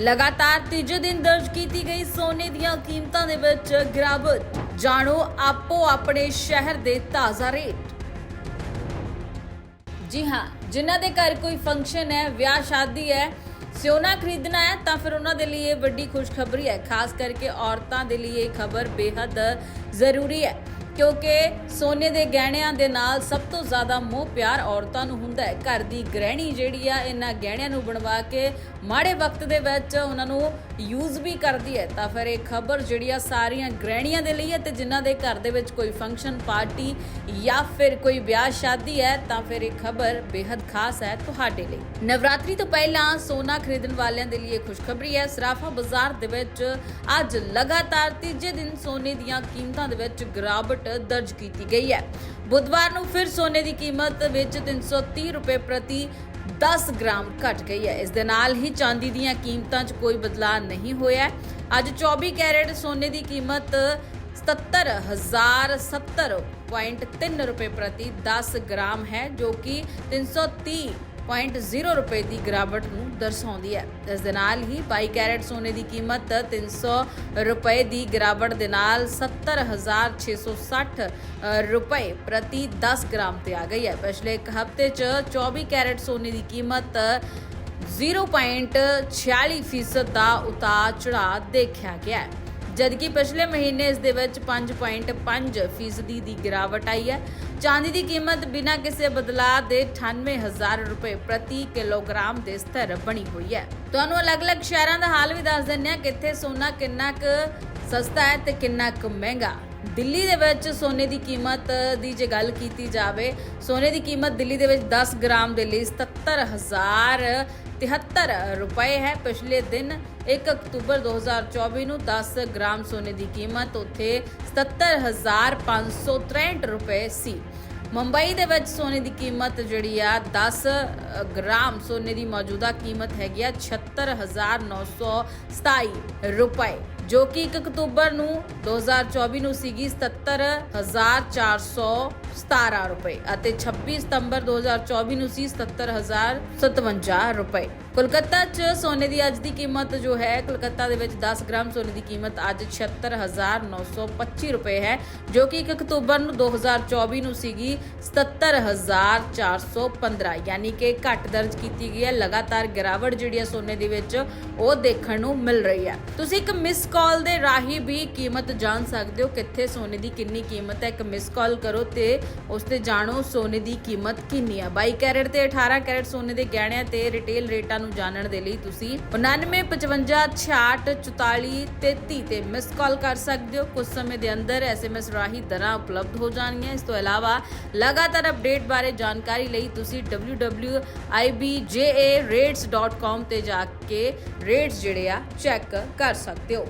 ਲਗਾਤਾਰ ਤੀਜੇ ਦਿਨ ਦਰਜ ਕੀਤੀ ਗਈ ਸੋਨੇ ਦੀਆਂ ਕੀਮਤਾਂ ਦੇ ਵਿੱਚ ਗਿਰਾਵਟ ਜਾਣੋ ਆਪੋ ਆਪਣੇ ਸ਼ਹਿਰ ਦੇ ਤਾਜ਼ਾ ਰੇਟ। ਜੀ ਹਾਂ, ਜਿਨ੍ਹਾਂ ਦੇ ਘਰ ਕੋਈ ਫੰਕਸ਼ਨ ਹੈ, ਵਿਆਹ, ਸ਼ਾਦੀ ਹੈ ਸੋਨਾ ਖਰੀਦਣਾ ਹੈ, ਤਾਂ ਫਿਰ ਉਹਨਾਂ ਦੇ ਲਈ ਇਹ ਵੱਡੀ ਖੁਸ਼ਖਬਰੀ ਹੈ। ਖਾਸ ਕਰਕੇ ਔਰਤਾਂ ਦੇ ਲਈ ਇਹ ਖਬਰ ਬੇहद ਜ਼ਰੂਰੀ ਹੈ। ਕਿਉਂਕਿ ਸੋਨੇ ਦੇ ਗਹਿਣਿਆਂ ਦੇ ਨਾਲ ਸਭ ਤੋਂ ਜ਼ਿਆਦਾ ਮੋਹ ਪਿਆਰ ਔਰਤਾਂ ਨੂੰ ਹੁੰਦਾ ਹੈ। ਘਰ ਦੀ ਗ੍ਰਹਿਣੀ ਜਿਹੜੀ ਆ, ਇਹਨਾਂ ਗਹਿਣਿਆਂ ਨੂੰ ਬਣਵਾ ਕੇ ਮਾੜੇ ਵਕਤ ਦੇ ਵਿੱਚ ਉਹਨਾਂ ਨੂੰ ਯੂਜ਼ ਵੀ ਕਰਦੀ ਹੈ। ਤਾਂ ਫਿਰ ਇਹ ਖਬਰ ਜਿਹੜੀ ਆ, ਸਾਰੀਆਂ ਗ੍ਰਹਿਣੀਆਂ ਦੇ ਲਈ ਹੈ ਤੇ ਜਿਨ੍ਹਾਂ ਦੇ ਘਰ ਦੇ ਵਿੱਚ ਕੋਈ ਫੰਕਸ਼ਨ ਪਾਰਟੀ ਜਾਂ ਫਿਰ ਕੋਈ ਵਿਆਹ, ਸ਼ਾਦੀ ਹੈ, ਤਾਂ ਫਿਰ ਇਹ ਖਬਰ ਬੇहद ਖਾਸ ਹੈ ਤੁਹਾਡੇ ਲਈ। ਨਵਰਾਤਰੀ ਤੋਂ ਪਹਿਲਾਂ ਸੋਨਾ ਖਰੀਦਣ ਵਾਲਿਆਂ ਦੇ ਲਈ ਇਹ ਖੁਸ਼ਖਬਰੀ ਹੈ। ਸਰਾਫਾ ਬਾਜ਼ਾਰ ਦੇ ਵਿੱਚ ਅੱਜ ਲਗਾਤਾਰ ਤੀਜੇ ਦਿਨ ਸੋਨੇ ਦੀਆਂ ਕੀਮਤਾਂ ਦੇ ਵਿੱਚ ਗਿਰਾਵਟ ਦਰਜ ਕੀਤੀ ਗਈ ਹੈ। ਬੁੱਧਵਾਰ ਨੂੰ ਫਿਰ ਸੋਨੇ ਦੀ ਕੀਮਤ ਵਿੱਚ 330 ਰੁਪਏ ਪ੍ਰਤੀ 10 ਗ੍ਰਾਮ ਘਟ ਗਈ ਹੈ। ਇਸ ਦੇ ਨਾਲ ਹੀ ਚਾਂਦੀ ਦੀਆਂ ਕੀਮਤਾਂ 'ਚ ਕੋਈ ਬਦਲਾਅ ਨਹੀਂ ਹੋਇਆ ਅੱਜ 24 ਕੈਰਟ ਸੋਨੇ ਦੀ ਕੀਮਤ 77070.3 ਰੁਪਏ ਪ੍ਰਤੀ 10 ਗ੍ਰਾਮ ਹੈ, ਜੋ ਕਿ 330.0 ਰੁਪਏ ਦੀ ਗਿਰਾਵਟ ਨੂੰ ਦਰਸਾਉਂਦੀ ਹੈ। ਇਸ ਦੇ ਨਾਲ ਹੀ 22 ਕੈਰਟ ਸੋਨੇ ਦੀ ਕੀਮਤ 300 ਰੁਪਏ ਦੀ ਗਿਰਾਵਟ ਦੇ ਨਾਲ 70660 ਰੁਪਏ ਪ੍ਰਤੀ 10 ਗ੍ਰਾਮ ਤੇ ਆ ਗਈ ਹੈ। ਪਿਛਲੇ ਇੱਕ ਹਫ਼ਤੇ 'ਚ 24 ਕੈਰਟ ਸੋਨੇ ਦੀ ਕੀਮਤ 0.46% ਫੀਸਦ ਦਾ ਉਤਾਰ ਚੜਾਅ ਦੇਖਿਆ ਗਿਆ ਹੈ। ਜਦਕਿ ਪਿਛਲੇ ਮਹੀਨੇ ਇਸ ਦੇ ਵਿੱਚ 5.5 ਫੀਸਦੀ ਦੀ ਗਿਰਾਵਟ ਆਈ ਹੈ। ਚਾਂਦੀ ਦੀ ਕੀਮਤ ਬਿਨਾਂ ਕਿਸੇ ਬਦਲਾਅ ਦੇ 98000 ਰੁਪਏ ਪ੍ਰਤੀ ਕਿਲੋਗ੍ਰਾਮ ਦੇ ਸਥਿਰ ਬਣੀ ਹੋਈ ਹੈ। ਤੁਹਾਨੂੰ ਅਲੱਗ-ਅਲੱਗ ਸ਼ਹਿਰਾਂ ਦਾ ਹਾਲ ਵੀ ਦੱਸ ਦਿੰਦੇ ਹਾਂ ਕਿੱਥੇ ਸੋਨਾ ਕਿੰਨਾ ਕੁ ਸਸਤਾ ਹੈ ਤੇ ਕਿੰਨਾ ਕੁ ਮਹਿੰਗਾ। ਦਿੱਲੀ ਦੇ ਵਿੱਚ ਸੋਨੇ ਦੀ ਕੀਮਤ ਦੀ ਜੇ ਗੱਲ ਕੀਤੀ ਜਾਵੇ, ਸੋਨੇ ਦੀ ਕੀਮਤ ਦਿੱਲੀ ਦੇ ਵਿੱਚ 10 ਗ੍ਰਾਮ ਦੇ ਲਈ 77000 73 ਰੁਪਏ ਹੈ। ਪਿਛਲੇ ਦਿਨ 1 ਅਕਤੂਬਰ 2024 ਨੂੰ 10 ਗ੍ਰਾਮ ਸੋਨੇ ਦੀ ਕੀਮਤ ਉੱਥੇ 77563 ਰੁਪਏ ਸੀ। ਮੁੰਬਈ ਦੇ ਵਿੱਚ ਸੋਨੇ ਦੀ ਕੀਮਤ ਜਿਹੜੀ ਆ 10 ਗ੍ਰਾਮ ਸੋਨੇ ਦੀ ਮੌਜੂਦਾ ਕੀਮਤ ਹੈਗੀ ਆ 76927 ਰੁਪਏ। ਜੋ ਕਿ 1 ਅਕਤੂਬਰ ਨੂੰ 2024 ਨੂੰ ਸੀਗੀ 77417 ਰੁਪਏ ਅਤੇ 26 ਸਤੰਬਰ 2024 ਨੂੰ ਸੀ 77057 ਰੁਪਏ। ਕੋਲਕਾਤਾ 'ਚ ਸੋਨੇ ਦੀ ਅੱਜ ਦੀ ਕੀਮਤ ਜੋ ਹੈ, ਕੋਲਕਾਤਾ ਦੇ ਵਿੱਚ 10 ਗ੍ਰਾਮ ਸੋਨੇ ਦੀ ਕੀਮਤ ਅੱਜ 76925 ਰੁਪਏ ਹੈ, ਜੋ ਕਿ 1 ਅਕਤੂਬਰ ਨੂੰ 2024 ਨੂੰ ਸੀਗੀ 77415 ਯਾਨੀ ਕਿ ਘੱਟ ਦਰਜ ਕੀਤੀ ਗਈ ਹੈ। ਲਗਾਤਾਰ ਗਿਰਾਵਟ ਜਿਹੜੀ ਹੈ ਸੋਨੇ ਦੇ ਵਿੱਚ, ਉਹ ਦੇਖਣ ਨੂੰ ਮਿਲ ਰਹੀ ਹੈ। ਤੁਸੀਂ ਇੱਕ ਮਿਸ ਕਾਲ ਦੇ ਰਾਹੀਂ ਵੀ ਕੀਮਤ ਜਾਣ ਸਕਦੇ ਹੋ। ਕਿੱਥੇ ਸੋਨੇ ਦੀ ਕਿੰਨੀ ਕੀਮਤ ਹੈ? ਇੱਕ ਮਿਸ ਕਾਲ ਕਰੋ ਤੇ ਉਸ ਤੇ ਜਾਣੋ ਸੋਨੇ ਦੀ ਕੀਮਤ ਕਿੰਨੀ ਹੈ 22 ਕੈਰਟ ਤੇ 18 ਕੈਰਟ ਸੋਨੇ ਦੇ ਗਹਿਣਿਆਂ ਤੇ ਰਿਟੇਲ ਰੇਟਾਂ ਨੂੰ ਜਾਣਨ ਦੇ ਲਈ ਤੁਸੀਂ 9955664433 ਤੇ ਮਿਸ ਕਾਲ ਕਰ ਸਕਦੇ ਹੋ। ਕੁਝ ਸਮੇਂ ਦੇ ਅੰਦਰ ਐਸਐਮਐਸ ਰਾਹੀਂ ਦਰਾਂ ਉਪਲਬਧ ਹੋ ਜਾਣਗੀਆਂ। ਇਸ ਤੋਂ ਇਲਾਵਾ ਲਗਾਤਾਰ ਅਪਡੇਟ ਬਾਰੇ ਜਾਣਕਾਰੀ ਲਈ ਤੁਸੀਂ www.ibjarates.com ਤੇ ਜਾ ਕੇ ਰੇਟਸ ਜਿਹੜੇ ਆ ਚੈੱਕ ਕਰ ਸਕਦੇ ਹੋ।